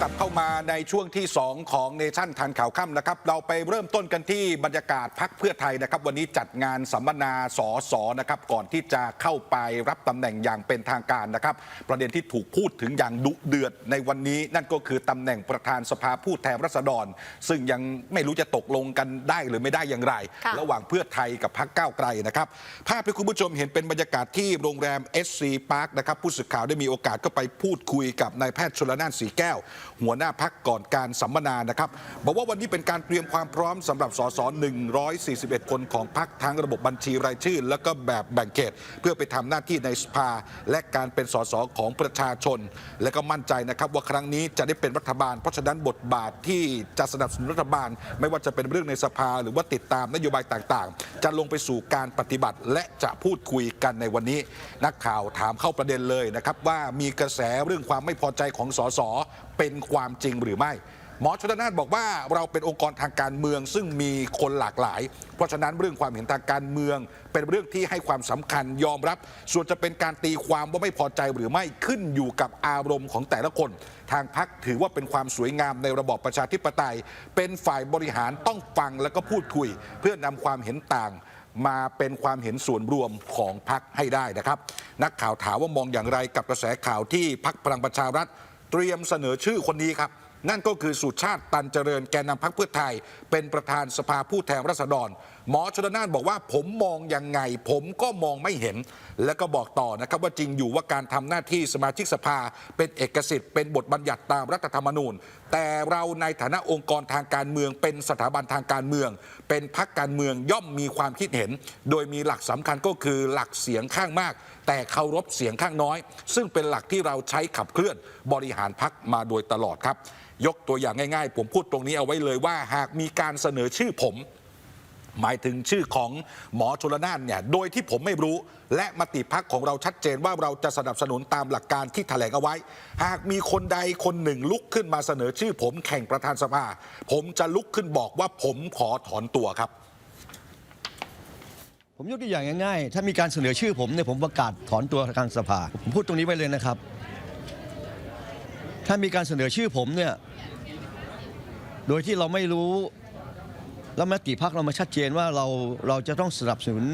กลับเข้ามาในช่วงที่ 2 ของเนชั่นทันข่าวค่ำนะครับ เราไปเริ่มต้นกันที่บรรยากาศพักเพื่อไทยนะครับ วันนี้จัดงานสัมมนาสอสอนะครับ ก่อนที่จะเข้าไปรับตำแหน่งอย่างเป็นทางการนะครับ ประเด็นที่ถูกพูดถึงอย่างดุเดือดในวันนี้ นั่นก็คือตำแหน่งประธานสภาผู้แทนราษฎร ซึ่งยังไม่รู้จะตกลงกันได้หรือไม่ได้อย่างไรค่ะระหว่างเพื่อไทยกับพักก้าวไกลนะครับภาพที่คุณผู้ชมเห็นเป็นบรรยากาศที่โรงแรม SC Park นะครับผู้สื่อข่าวได้มีโอกาสก็ไปพูดคุยกับนายแพทย์ชลนานสีแก้วหัวหน้าพักก่อนการสัมมนานะครับบอกว่าวันนี้เป็นการเตรียมความพร้อมสำหรับสส141 คนของพักทั้งระบบบัญชีรายชื่อ แล้วก็แบบแบ่งเขต เพื่อไปทำหน้าที่ในสภา และการเป็นสสของประชาชน และก็มั่นใจนะครับว่าครั้งนี้จะได้เป็นรัฐบาล เพราะฉะนั้นบทบาทที่จะสนับสนุนรัฐบาล ไม่ว่าจะเป็นเรื่องในสภา หรือว่าติดตามนโยบายต่างๆ จะลงไปสู่การปฏิบัติและจะพูดคุยกันในวันนี้ นักข่าวถามเข้าประเด็นเลยนะครับว่ามีกระแสเรื่องความไม่พอใจของสสเป็นความจริงหรือไม่ หมอชนน่านบอกว่าเราเป็นองค์กรทางการเมืองซึ่งมีคนหลากหลาย เพราะฉะนั้นเรื่องความเห็นทางการเมือง เป็นเรื่องที่ให้ความสำคัญยอมรับ ส่วนจะเป็นการตีความว่าไม่พอใจหรือไม่ขึ้นอยู่กับอารมณ์ของแต่ละคน ทางพักถือว่าเป็นความสวยงามในระบอบประชาธิปไตย เป็นฝ่ายบริหารต้องฟังแล้วก็พูดคุย เพื่อนำความเห็นต่างมาเป็นความเห็นส่วนรวมของพักให้ได้นะครับ นักข่าวถามว่ามองอย่างไรกับกระแสข่าวที่พักพลังประชารัฐ เตรียมเสนอชื่อคนนี้ครับ นั่นก็คือสุชาติตันเจริญแกนนำพักเพื่อไทย เป็นประธานสภาผู้แทนราษฎร หมอชนน่านบอกว่าผมมองยังไง ผมก็มองไม่เห็น แล้วก็บอกต่อนะครับว่าจริงอยู่ว่าการทำหน้าที่สมาชิกสภา เป็นเอกสิทธิ์เป็นบทบัญญัติตามรัฐธรรมนูญ แต่เราในฐานะองค์กรทางการเมือง เป็นสถาบันทางการเมือง เป็นพักการเมืองย่อมมีความคิดเห็น โดยมีหลักสำคัญก็คือหลักเสียงข้างมาก แต่เคารพเสียงข้างน้อย ซึ่งเป็นหลักที่เราใช้ขับเคลื่อนบริหารพักมาโดยตลอดครับยกตัวอย่างง่ายๆ ผมพูดตรงนี้เอาไว้เลยว่าหากมีการเสนอชื่อผม หมายถึงชื่อของหมอชลนานเนี่ยโดยที่ผมไม่รู้ และมติพักของเราชัดเจนว่าเราจะสนับสนุนตามหลักการที่แถลงเอาไว้ หากมีคนใดคนหนึ่งลุกขึ้นมาเสนอชื่อ ผมแข่งประธานสภา ผมจะลุกขึ้นบอกว่าผมขอถอนตัวครับ ผมยกตัวอย่างง่ายๆ ถ้ามีการเสนอชื่อผมเนี่ยผมประกาศถอนตัวทางสภา ผมพูดตรงนี้ไว้เลยนะครับ ถ้ามีการเสนอชื่อผมเนี่ยโดยที่เราไม่รู้แล้วมติพักเรามาชัดเจนว่าเราเราจะต้องสนับสนุน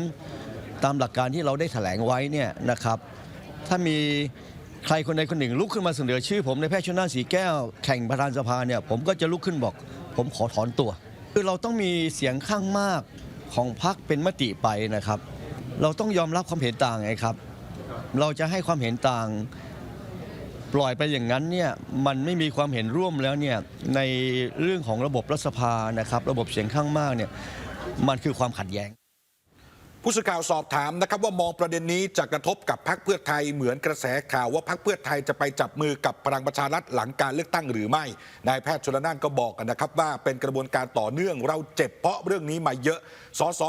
ตามหลักการที่เราได้แถลงไว้เนี่ยนะครับ ถ้ามีใครคนใดคนหนึ่งลุกขึ้นมาเสนอชื่อ ผมในแพทย์ชนน่านสีแก้วแข่งประธานสภาเนี่ยผมก็จะลุกขึ้นบอก ผมขอถอนตัว คือเราต้องมีเสียงข้างมากของพรรคเป็นมติไปนะครับ เราต้องยอมรับความเห็นต่างไงครับ เราจะให้ความเห็นต่าง ปล่อยไปอย่างนั้นเนี่ยมันไม่มีความเห็นร่วมแล้วเนี่ยในเรื่องของระบบรัฐสภานะครับระบบเสียงข้างมากเนี่ยมันคือความขัดแย้ง ผู้สื่อข่าวสอบถามนะครับว่ามองประเด็นนี้จะกระทบกับพักเพื่อไทยเหมือนกระแสข่าวว่าพักเพื่อไทยจะไปจับมือกับพลังประชารัฐหลังการเลือกตั้งหรือไม่นายแพทย์ชลนานก็บอกกันนะครับว่าเป็นกระบวนการต่อเนื่องเราเจ็บเพราะเรื่องนี้มาเยอะสส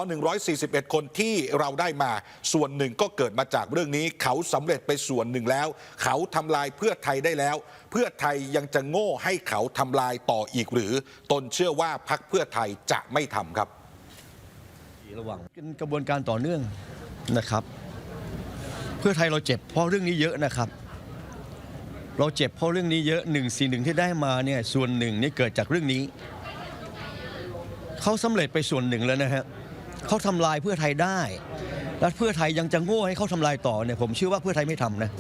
141 คนที่เราได้มาส่วนหนึ่งก็เกิดมาจากเรื่องนี้เขาสำเร็จไปส่วนหนึ่งแล้ว เขาทำลายเพื่อไทยได้แล้ว เพื่อไทยยังจะโง่ให้เขาทำลายต่ออีกหรือ ตนเชื่อว่าพักเพื่อไทยจะไม่ทำครับ ระวังเป็นกระบวนการต่อเนื่องนะครับ เพื่อไทยเราเจ็บเพราะเรื่องนี้เยอะนะครับ เราเจ็บเพราะเรื่องนี้เยอะหนึ่งสี่หนึ่งที่ได้มาเนี่ยส่วนหนึ่งนี่เกิดจากเรื่องนี้เขาสำเร็จไปส่วนหนึ่งแล้วนะฮะเขาทำลายเพื่อไทยได้ แล้วเพื่อไทยยังจะโง่ให้เขาทำลายต่อเนี่ยผมเชื่อว่าเพื่อไทยไม่ทำนะ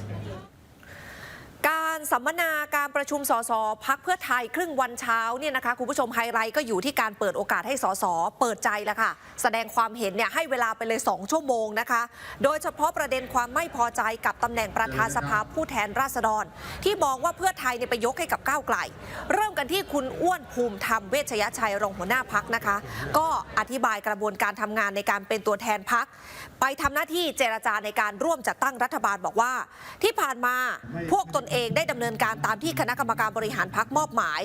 สัมมนาการประชุมสสพักเพื่อไทยครึ่งวันเช้าเนี่ยนะคะคุณผู้ชมไฮไลท์ก็อยู่ที่การเปิดโอกาสให้สสเปิดใจแล้วค่ะ แสดงความเห็นเนี่ยให้เวลาไปเลย 2 ชั่วโมงนะคะ โดยเฉพาะประเด็นความไม่พอใจกับตำแหน่งประธานสภาผู้แทนราษฎร ที่มองว่าเพื่อไทยเนี่ยไปยกให้กับก้าวไกล เริ่มกันที่คุณอ้วนภูมิธรรมเวชยชัยรองหัวหน้าพักนะคะ ก็อธิบายกระบวนการทำงานในการเป็นตัวแทนพักไปทำหน้าที่เจรจาในการร่วมจัดตั้งรัฐบาลบอกว่า ที่ผ่านมาพวกตนเองได้ดำเนินการตามที่คณะกรรมการบริหารพักมอบหมาย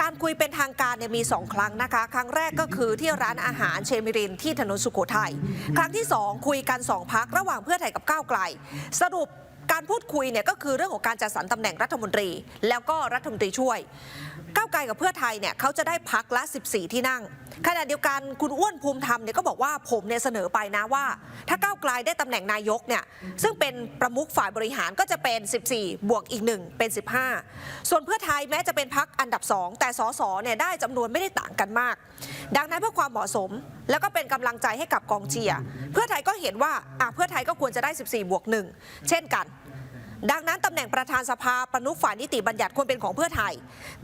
การคุยเป็นทางการเนี่ยมี 2 ครั้งนะคะ ครั้งแรกก็คือที่ร้านอาหารเชมิรินที่ถนนสุโขทัยครั้งที่ 2 คุยกัน 2 พักระหว่างเพื่อไทยกับก้าวไกล สรุปการพูดคุยเนี่ยก็คือเรื่องของการจัดสรรตำแหน่งรัฐมนตรี แล้วก็รัฐมนตรีช่วย ก้าวไกลกับเพื่อไทยเนี่ยเขาจะได้พักละ 14 ที่นั่ง ขณะเดียวกันคุณอ้วนภูมิธรรมเนี่ยก็บอกว่าผมเนี่ยเสนอไปนะว่า ถ้าก้าวไกลได้ตำแหน่งนายกเนี่ยซึ่งเป็นประมุขฝ่ายบริหารก็จะเป็น 14 บวกอีกหนึ่งเป็น 15 ส่วนเพื่อไทยแม้จะเป็นพักอันดับ 2 แต่สสเนี่ยได้จำนวนไม่ได้ต่างกันมาก ดังนั้นเพื่อความเหมาะสม แล้วก็เป็นกำลังใจให้กับกองเชียร์เพื่อไทยก็เห็นว่าอะเพื่อไทยก็ควรจะได้ 14 บวกหนึ่งเช่นกัน ดังนั้นตำแหน่งประธานสภาปนุฝ่ายนิติบัญญัติควรเป็นของเพื่อไทย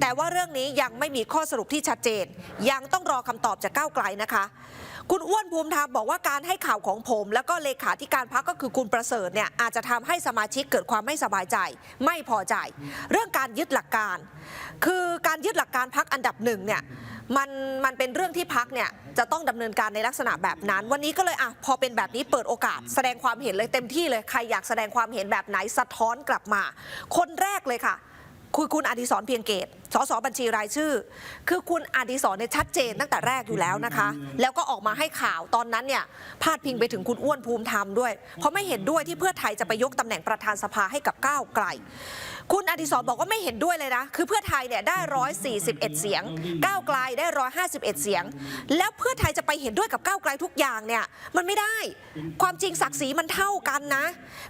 แต่ว่าเรื่องนี้ยังไม่มีข้อสรุปที่ชัดเจน ยังต้องรอคำตอบจากก้าวไกลนะคะ คุณอ้วนภูมิธรรมบอกว่าการให้ข่าวของผม แล้วก็เลขาธิการพักก็คือคุณประเสริฐเนี่ยอาจจะทำให้สมาชิกเกิดความไม่สบายใจ ไม่พอใจ เรื่องการยึดหลักการ คือการยึดหลักการพักอันดับหนึ่งเนี่ย มันมันเป็นเรื่องที่พักเนี่ยจะต้องดำเนินการในลักษณะแบบนั้น วันนี้ก็เลยอะพอเป็นแบบนี้เปิดโอกาส แสดงความเห็นเลยเต็มที่เลยใครอยากแสดงความเห็นแบบไหนสะท้อนกลับมา คนแรกเลยค่ะ คุยคุณอดิศรเพียงเกต สสบัญชีรายชื่อ คือคุณอดิศรเนี่ยชัดเจนตั้งแต่แรกอยู่แล้วนะคะ แล้วก็ออกมาให้ข่าวตอนนั้นเนี่ยพาดพิงไปถึงคุณอ้วนภูมิธรรมด้วย เพราะไม่เห็นด้วยที่เพื่อไทยจะไปยกตำแหน่งประธานสภาให้กับก้าวไกล คุณอดิศรบอกว่าไม่เห็นด้วยเลยนะ คือเพื่อไทยเนี่ยได้ 141 เสียง ก้าวไกลได้ 151 เสียง แล้วเพื่อไทยจะไปเห็นด้วยกับก้าวไกลทุกอย่างเนี่ยมันไม่ได้ ความจริงศักดิ์ศรีมันเท่ากันนะ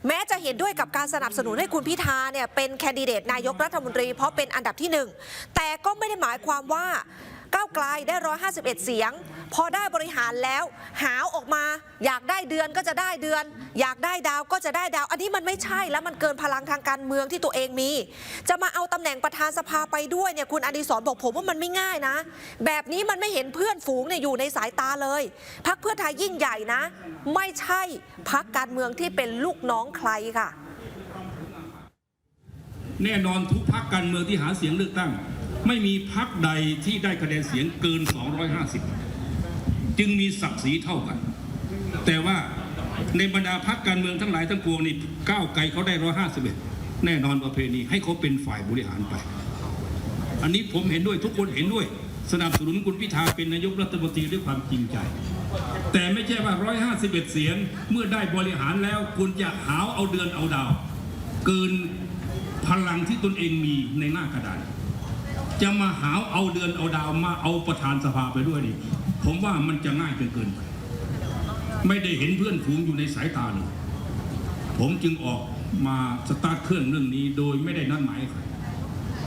แม้จะเห็นด้วยกับการสนับสนุนให้คุณพิธาเนี่ยเป็นแคนดิเดตนายกรัฐมนตรีเพราะเป็นอันดับที่หนึ่งแต่ก็ไม่ได้หมายความว่าก้าวไกลได้ 151 เสียง พอได้บริหารแล้ว หาวออกมา อยากได้เดือนก็จะได้เดือน อยากได้ดาวก็จะได้ดาว อันนี้มันไม่ใช่แล้วมันเกินพลังทางการเมืองที่ตัวเองมี จะมาเอาตำแหน่งประธานสภาไปด้วยเนี่ยคุณอดิศรบอกผมว่ามันไม่ง่ายนะ แบบนี้มันไม่เห็นเพื่อนฝูงเนี่ยอยู่ในสายตาเลยพักเพื่อไทยยิ่งใหญ่นะ ไม่ใช่พักการเมืองที่เป็นลูกน้องใครค่ะ แน่นอนทุกพักการเมืองที่หาเสียงเลือกตั้ง ไม่มีพักใดที่ได้คะแนนเสียงเกิน 250 จึงมีศักดิ์ศรีเท่ากัน แต่ว่าในบรรดาพักการเมืองทั้งหลายทั้งปวงนี่ก้าวไกลเขาได้ 151 แน่นอนประเพณีให้เขาเป็นฝ่ายบริหารไป อันนี้ผมเห็นด้วยทุกคนเห็นด้วย สนับสนุนคุณพิธาเป็นนายกรัฐมนตรีด้วยความจริงใจแต่ไม่ใช่ว่า 151 เสียง เมื่อได้บริหารแล้วคุณจะหาวเอาเดือนเอาดาว เกิน พลังที่ตนเองมีในหน้ากระดานจะมาหาเอาเดือนเอาดาวมาเอาประธานสภาไปด้วยนี่ผมว่ามันจะง่ายเกินเกินไป ไม่ได้เห็นเพื่อนฝูงอยู่ในสายตาเลยผมจึงออกมาสตาร์ทเครื่องเรื่องนี้โดยไม่ได้นัดหมายใคร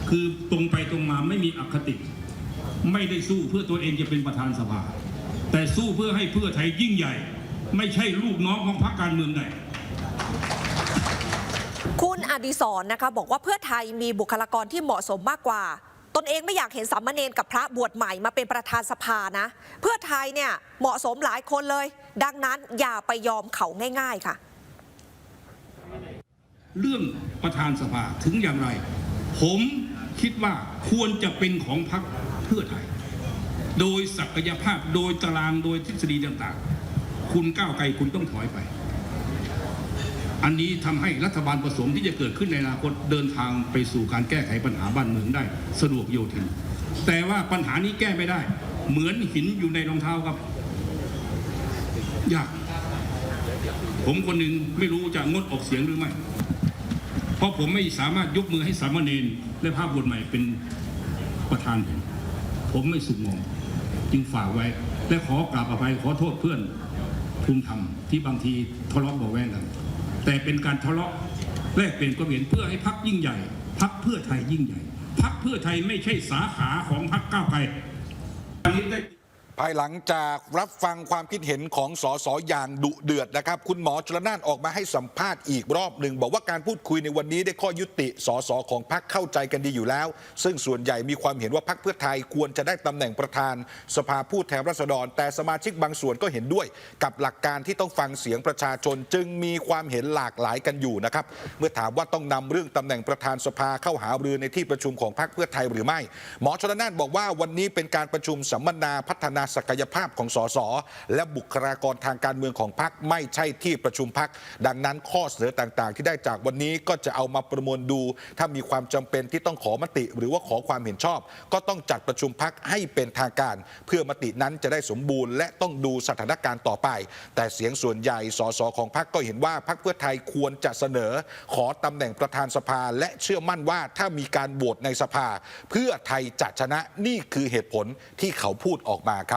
คือตรงไปตรงมาไม่มีอคติ ไม่ได้สู้เพื่อตัวเองจะเป็นประธานสภา แต่สู้เพื่อให้เพื่อไทยยิ่งใหญ่ ไม่ใช่ลูกน้องของพรรคการเมืองใด คุณอดิศรนะคะบอกว่าเพื่อไทยมีบุคลากรที่เหมาะสมมากกว่า ตนเองไม่อยากเห็นสามเณรกับพระบวชใหม่มาเป็นประธานสภานะ เพื่อไทยเนี่ยเหมาะสมหลายคนเลย ดังนั้นอย่าไปยอมเขาง่าย ๆค่ะ เรื่องประธานสภาถึงอย่างไร ผมคิดว่าควรจะเป็นของพรรคเพื่อไทย โดยศักยภาพโดยตารางโดยทฤษฎีต่างๆ คุณก้าวไกลคุณต้องถอยไป อันนี้ทำให้รัฐบาลผสมที่จะเกิดขึ้นในอนาคตเดินทางไปสู่การแก้ไขปัญหาบ้านเมืองได้ สะดวกโยทิน แต่ว่าปัญหานี้แก้ไม่ได้ เหมือนหินอยู่ในรองเท้าครับ ยาก ผมคนหนึ่งไม่รู้จะงดออกเสียงหรือไม่ เพราะผมไม่สามารถยกมือให้สามเณรและภาพบทใหม่เป็นประธานผมผมไม่สุกงอมจึงฝากไว้ และขอกราบอภัยขอโทษเพื่อนภูมิธรรมที่บางทีทะเลาะเบาแวงกัน แต่เป็นการทะเลาะแลกเปลี่ยนความเห็นเพื่อให้พักยิ่งใหญ่พักเพื่อไทยยิ่งใหญ่พักเพื่อไทยไม่ใช่สาขาของพักก้าวไกลอันนี้ได้ ภายหลังจากรับฟังความคิดเห็นของสสอย่างดุเดือดนะครับ คุณหมอชลนานออกมาให้สัมภาษณ์อีกรอบหนึ่ง บอกว่าการพูดคุยในวันนี้ได้ข้อยุติสสของพรรคเข้าใจกันดีอยู่แล้ว ซึ่งส่วนใหญ่มีความเห็นว่าพรรคเพื่อไทยควรจะได้ตำแหน่งประธาน สภาผู้แทนราษฎร แต่สมาชิกบางส่วนก็เห็นด้วย กับหลักการที่ต้องฟังเสียงประชาชน จึงมีความเห็นหลากหลายกันอยู่นะครับเมื่อถามว่าต้องนำเรื่องตำแหน่งประธานสภาเข้าหารือในที่ประชุมของพรรคเพื่อไทยหรือไม่ หมอชลนานบอกว่าวันนี้เป็นการประชุมสัมมนาพัฒนาศักยภาพของสสและบุคลากรทางการเมืองของพรรคไม่ใช่ที่ประชุมพรรคดังนั้นข้อเสนอต่างๆ ที่ได้จากวันนี้ก็จะเอามาประมวลดู ถ้ามีความจำเป็นที่ต้องขอมติ หรือว่าขอความเห็นชอบ ก็ต้องจัดประชุมพักให้เป็นทางการ เพื่อมตินั้นจะได้สมบูรณ์ และต้องดูสถานการณ์ต่อไป แต่เสียงส่วนใหญ่สสของพักก็เห็นว่าพักเพื่อไทยควรจะเสนอ ขอตำแหน่งประธานสภา และเชื่อมั่นว่าถ้ามีการโหวตในสภา เพื่อไทยจะชนะนี่คือเหตุผลที่เขาพูดออกมาครับ